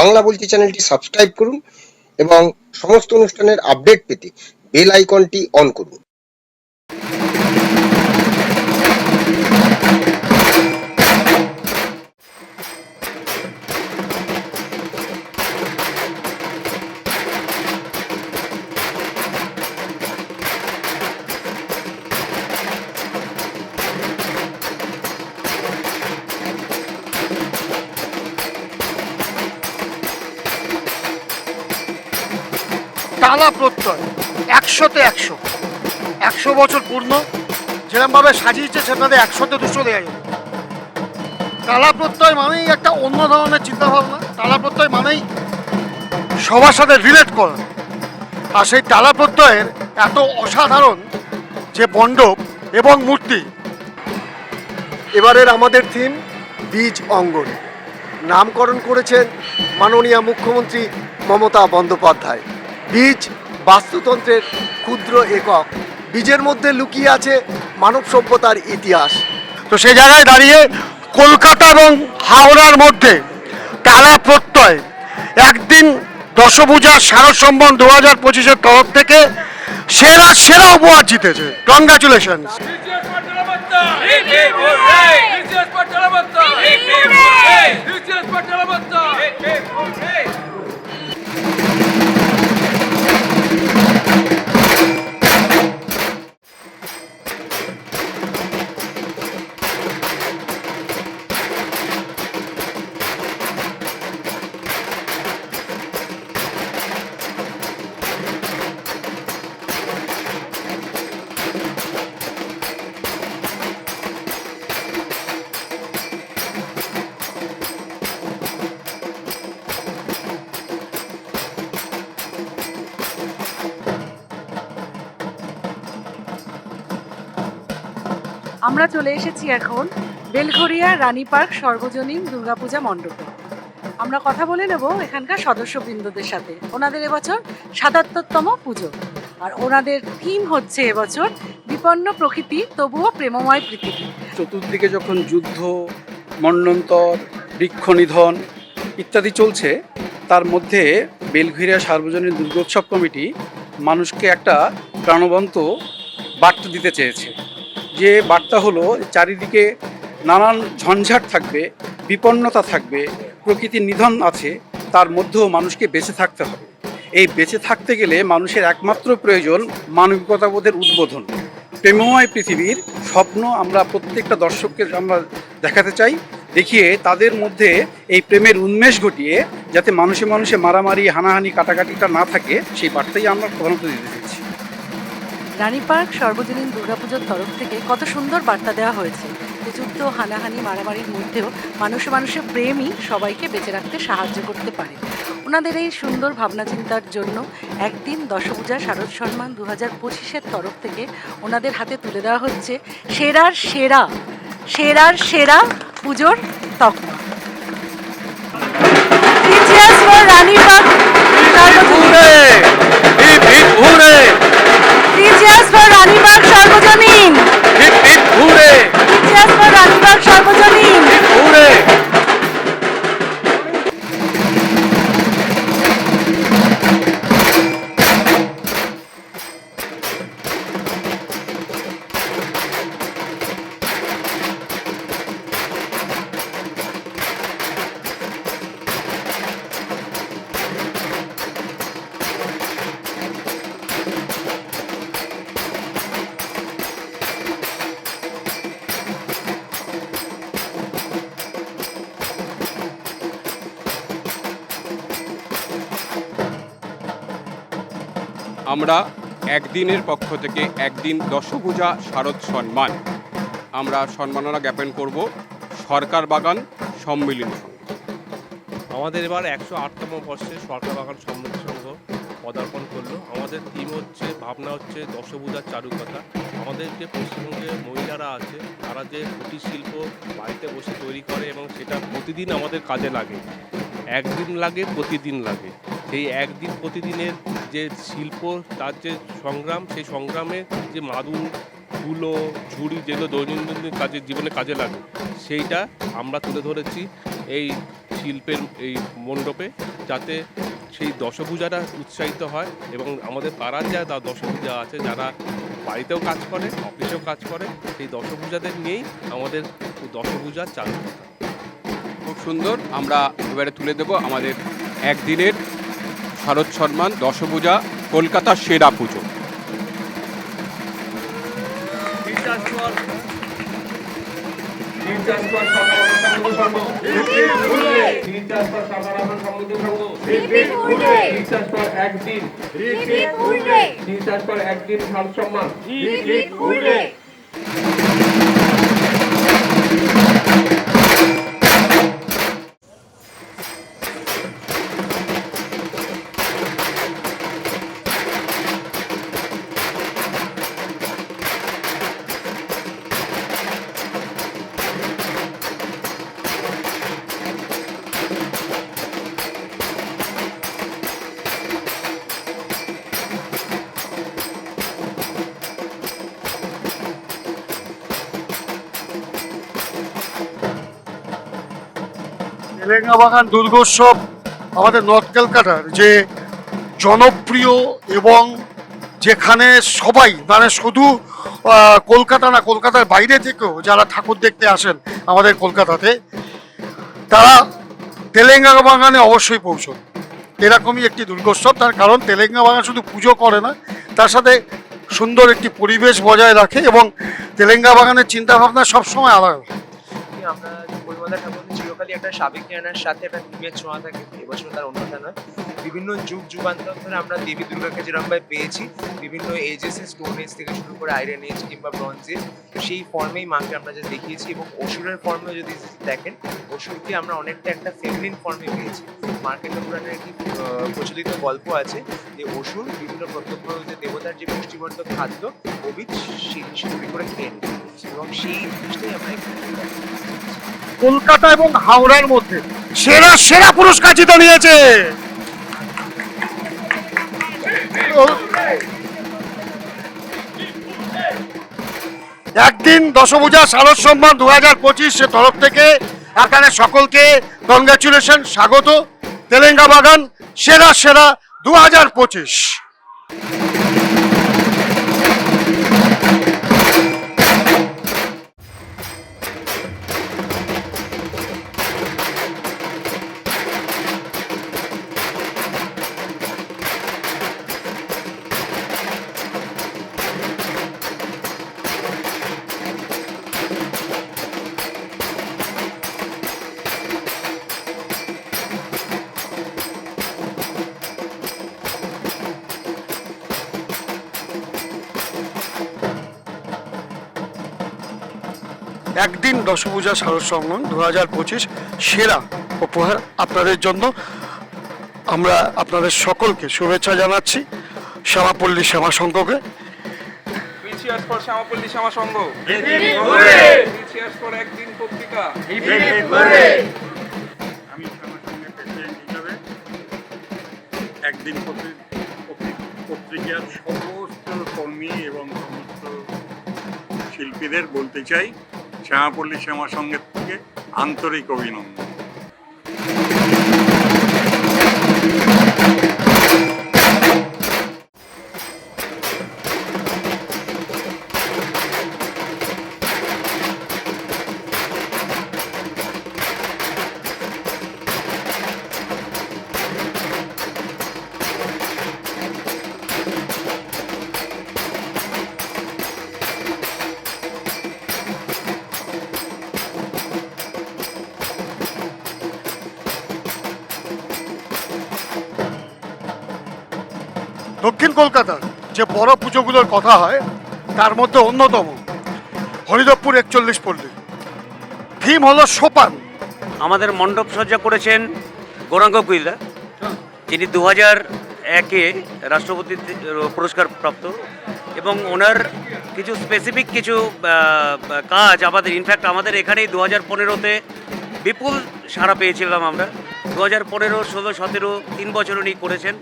বাংলা বলছি চ্যানেলটি সাবস্ক্রাইব করুন এবং সমস্ত অনুষ্ঠানের আপডেট পেতে বেল আইকনটি অন করুন। টানা প্রত্যয়। একশোতে একশো। একশো বছর পূর্ণ। যেরকমভাবে সাজিয়েছে সেটাতে একশোতে দুশো দেওয়া যাবে। টালা প্রত্যয় মানেই একটা অন্য ধরনের চিন্তাভাবনা। তালা প্রত্যয় মানেই সবার সাথে রিলেট করা। আর সেই টালা প্রত্যয়ের এত অসাধারণ যে মণ্ডপ এবং মূর্তি। এবারের আমাদের থিম বীজ অঙ্গন। নামকরণ করেছেন মাননীয় মুখ্যমন্ত্রী মমতা বন্দ্যোপাধ্যায়। বীজ বাস্তুতন্ত্রের ক্ষুদ্র একক। বীজের মধ্যে লুকিয়ে আছে মানব সভ্যতার ইতিহাস। তো সে জায়গায় দাঁড়িয়ে কলকাতা এবং হাওড়ার মধ্যে টালা প্রত্যয়। একদিন দশভূজা শারদ সম্বন দু হাজার পঁচিশের তরফ থেকে সেরা সেরা উপহার জিতেছে। কংগ্রাচুলেশন! আমরা চলে এসেছি এখন বেলঘরিয়া রানী পার্ক সর্বজনীন দুর্গাপূজা মণ্ডপে। আমরা কথা বলে নেব এখানকার সদস্যবৃন্দদের সাথে। ওনাদের এবছর সাতাত্তরতম পুজো। আর ওনাদের থিম হচ্ছে এবছর বিপন্ন প্রকৃতি, তবুও প্রেমময় পৃথিবী চতুর্দিকে যখন যুদ্ধ মন্বন্তর বৃক্ষ নিধন ইত্যাদি চলছে, তার মধ্যে বেলঘিরা সার্বজনীন দুর্গোৎসব কমিটি মানুষকে একটা প্রাণবন্ত বার্তা দিতে চেয়েছে। যে বার্তা হলো, চারিদিকে নানান ঝঞ্ঝাট থাকবে, বিপন্নতা থাকবে, প্রকৃতির নিধন আছে, তার মধ্যেও মানুষকে বেঁচে থাকতে হবে। এই বেঁচে থাকতে গেলে মানুষের একমাত্র প্রয়োজন মানবিকতাবোধের উদ্বোধন। প্রেমময় পৃথিবীর স্বপ্ন আমরা প্রত্যেকটা দর্শককে আমরা দেখাতে চাই, দেখিয়ে তাদের মধ্যে এই প্রেমের উন্মেষ ঘটিয়ে যাতে মানুষে মানুষে মারামারি, হানাহানি, কাটাকাটিটা না থাকে, সেই বার্তাই আমরা প্রধানত দিতে রানী পার্ক সর্বজনীন দুর্গাপুজোর তরফ থেকে কত সুন্দর বার্তা দেওয়া হয়েছে। যুদ্ধ হানাহানি মারামারির মধ্যেও মানুষে মানুষের প্রেমই সবাইকে বেঁচে রাখতে সাহায্য করতে পারে। ওনাদের এই সুন্দর ভাবনা চিন্তার জন্য একদিন দশপূজা শারদ সম্মান দু হাজার পঁচিশের তরফ থেকে ওনাদের হাতে তুলে দেওয়া হচ্ছে সেরার সেরা সেরার সেরা পুজোর তকমা। রানী আমরা একদিনের পক্ষ থেকে একদিন দশভূজা শারদ সম্মান আমরা সম্মাননা জ্ঞাপন করব সরকার বাগান সম্মিলনী সংঘ। আমাদের এবার একশো আটতম বর্ষে সরকার বাগান সম্মিলন সংঘ পদার্পণ করল। আমাদের থিম হচ্ছে, ভাবনা হচ্ছে দশভূজার চারুকথা। আমাদের যে পশ্চিমবঙ্গে মহিলারা আছে, তারা যে কুটির শিল্প বাড়িতে বসে তৈরি করে এবং সেটা প্রতিদিন আমাদের কাজে লাগে। একদিন লাগে, প্রতিদিন লাগে। সেই একদিন প্রতিদিনের যে শিল্প, তার যে সংগ্রাম, সেই সংগ্রামে যে মাদুর, তুলো, ঝুড়ি যেগুলো দৈনন্দিন কাজের জীবনে কাজে লাগে, সেইটা আমরা তুলে ধরেছি এই শিল্পের এই মণ্ডপে যাতে সেই দশভূজাটা উৎসাহিত হয় এবং আমাদের পাড়ার যা দা- দশভূজা আছে, যারা বাড়িতেও কাজ করে, অফিসেও কাজ করে, সেই দশভূজাদের নিয়েই আমাদের দশভূজা চালু। খুব সুন্দর, আমরা এবারে তুলে দেব আমাদের একদিনের শারদ সম্মান দশভূজা কলকাতার সেরা পুজো একদিন সম্মান বাগান দুর্গোৎসব আমাদের নর্থ ক্যালকাটার যে জনপ্রিয় এবং যেখানে সবাই মানে শুধু কলকাতা না, কলকাতার বাইরে থেকেও যারা ঠাকুর দেখতে আসেন আমাদের কলকাতাতে, তারা তেলেঙ্গা বাগানে অবশ্যই পৌঁছন। এরকমই একটি দুর্গোৎসব, তার কারণ তেলেঙ্গা বাগান শুধু পুজো করে না, তার সাথে সুন্দর একটি পরিবেশ বজায় রাখে এবং তেলেঙ্গা বাগানের চিন্তাভাবনা সবসময় আলাদা। পরিমাদা একটা সাবেক জ্ঞানের সাথে একটা থিমের ছোঁয়া থাকে এবছর তার অন্যথা নয়। বিভিন্ন যুগ যুগান্তর ধরে আমরা দেবী দুর্গাকে যেরকমভাবে পেয়েছি, বিভিন্ন এজেসে স্টোন এজ থেকে শুরু করে আয়রন এজ কিংবা ব্রঞ্জ এজ সেই ফর্মেই মাকে আমরা যে দেখিয়েছি এবং অসুরের ফর্মে যদি দেখেন, অসুরকে আমরা অনেকটা একটা ফেমিনিন ফর্মে পেয়েছি। মার্কেট পুরাণের একটি প্রচলিত গল্প আছে যে অসুর বিভিন্ন প্রত্যক্ষ যে দেবতার যে পুষ্টিবর্ধক খাদ্য অবিচ সেই চুরি করে খেয়ে। এবং সেই জিনিসটাই আমরা এখানে কলকাতা এবং হাওড়ার মধ্যে। সেরা সেরা পুরস্কার জিতে নিয়েছে। একদিন দশভূজা শারদ সম্মান দু হাজার পঁচিশ তরফ থেকে এখানে সকলকে কংগ্রাচুলেশন স্বাগত। তেলেঙ্গা বাগান, সেরা সেরা দু হাজার পঁচিশ। একদিন দশভূজা শারদ সম্মান দু হাজার পঁচিশ সেরা উপহার আপনাদের জন্য। আমরা আপনাদের সকলকে শুভেচ্ছা জানাচ্ছি শ্যামাপল্লী শ্যামা সংঘকে শ্যামাপল্লী শ্যামা সংঘ একদিন পত্রিকা। আমি প্রেসিডেন্ট হিসাবে একদিন পত্রি- পত্রি- পত্রিকার সমস্ত কর্মী এবং সমস্ত শিল্পীদের বলতে চাই শ্যামাপল্লী শ্যামা সঙ্গের থেকে আন্তরিক অভিনন্দন। দক্ষিণ কলকাতার যে বড় পুজোগুলোর কথা হয়, তার মধ্যে অন্যতম হরিদপুর একচল্লিশ পল্লী। থিম হলো সোপান। আমাদের মণ্ডপ সজ্জা করেছেন গৌরাঙ্গ কুইল্লা যিনি দু হাজার একে রাষ্ট্রপতি পুরস্কার প্রাপ্ত এবং ওনার কিছু স্পেসিফিক কিছু কাজ আমাদের ইনফ্যাক্ট আমাদের এখানেই দু হাজার পনেরোতে বিপুল সাড়া পেয়েছিলাম আমরা। দু হাজার পনেরো, ষোলো, সতেরো, তিন বছর উনি করেছেন।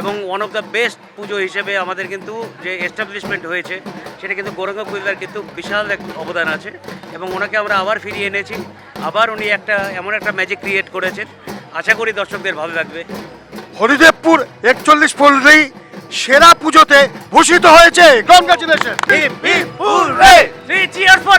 এবং ওয়ান অফ দ্য বেস্ট পুজো হিসেবে আমাদের কিন্তু যে এস্টাবলিশমেন্ট হয়েছে সেটা কিন্তু গৌরাঙ্গ কুইল্লার কিন্তু বিশাল এক অবদান আছে এবং ওনাকে আমরা আবার ফিরিয়ে এনেছি। আবার উনি একটা এমন একটা ম্যাজিক ক্রিয়েট করেছেন। আশা করি দর্শকদের ভালো লাগবে। হরিদেবপুর একচল্লিশ পল্লী সেরা পুজোতে ভূষিত হয়েছে। Congratulation Three cheers for